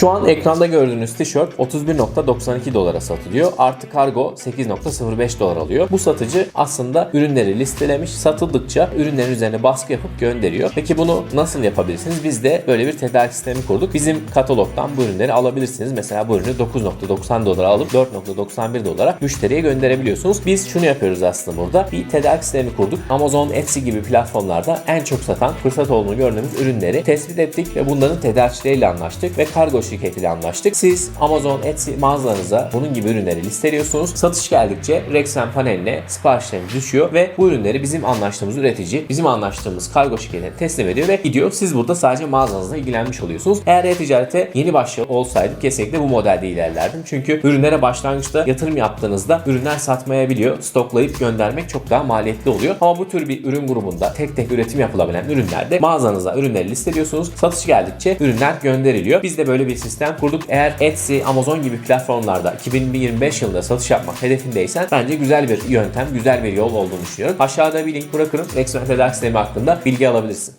Şu an ekranda gördüğünüz tişört 31.92 dolara satılıyor. Artı kargo 8.05 dolar alıyor. Bu satıcı aslında ürünleri listelemiş. Satıldıkça ürünlerin üzerine baskı yapıp gönderiyor. Peki bunu nasıl yapabilirsiniz? Biz de böyle bir tedarik sistemi kurduk. Bizim katalogdan bu ürünleri alabilirsiniz. Mesela bu ürünü 9.90 dolara alıp 4.91 dolara müşteriye gönderebiliyorsunuz. Biz şunu yapıyoruz aslında burada. Bir tedarik sistemi kurduk. Amazon, Etsy gibi platformlarda en çok satan fırsat olduğunu gördüğümüz ürünleri tespit ettik ve bunların tedarikçileriyle anlaştık ve kargo şirketiyle anlaştık. Siz Amazon, Etsy mağazalarınıza bunun gibi ürünleri listeliyorsunuz. Satış geldikçe Rexen paneline siparişleriniz düşüyor ve bu ürünleri bizim anlaştığımız üretici, bizim anlaştığımız kargo şirketine teslim ediyor ve gidiyor. Siz burada sadece mağazanızla ilgilenmiş oluyorsunuz. Eğer e-ticarete yeni başlıyor olsaydım kesinlikle bu modelde ilerlerdim. Çünkü ürünlere başlangıçta yatırım yaptığınızda ürünler satmayabiliyor. Stoklayıp göndermek çok daha maliyetli oluyor. Ama bu tür bir ürün grubunda tek tek üretim yapılabilen ürünlerde mağazanıza ürünleri listeliyorsunuz. Satış geldikçe ürünler gönderiliyor. Biz de böyle bir sistem kurduk. Eğer Etsy, Amazon gibi platformlarda 2025 yılında satış yapmak hedefindeysen bence güzel bir yöntem, güzel bir yol olduğunu düşünüyorum. Aşağıda bir link bırakırım. Sistemi hakkında bilgi alabilirsin.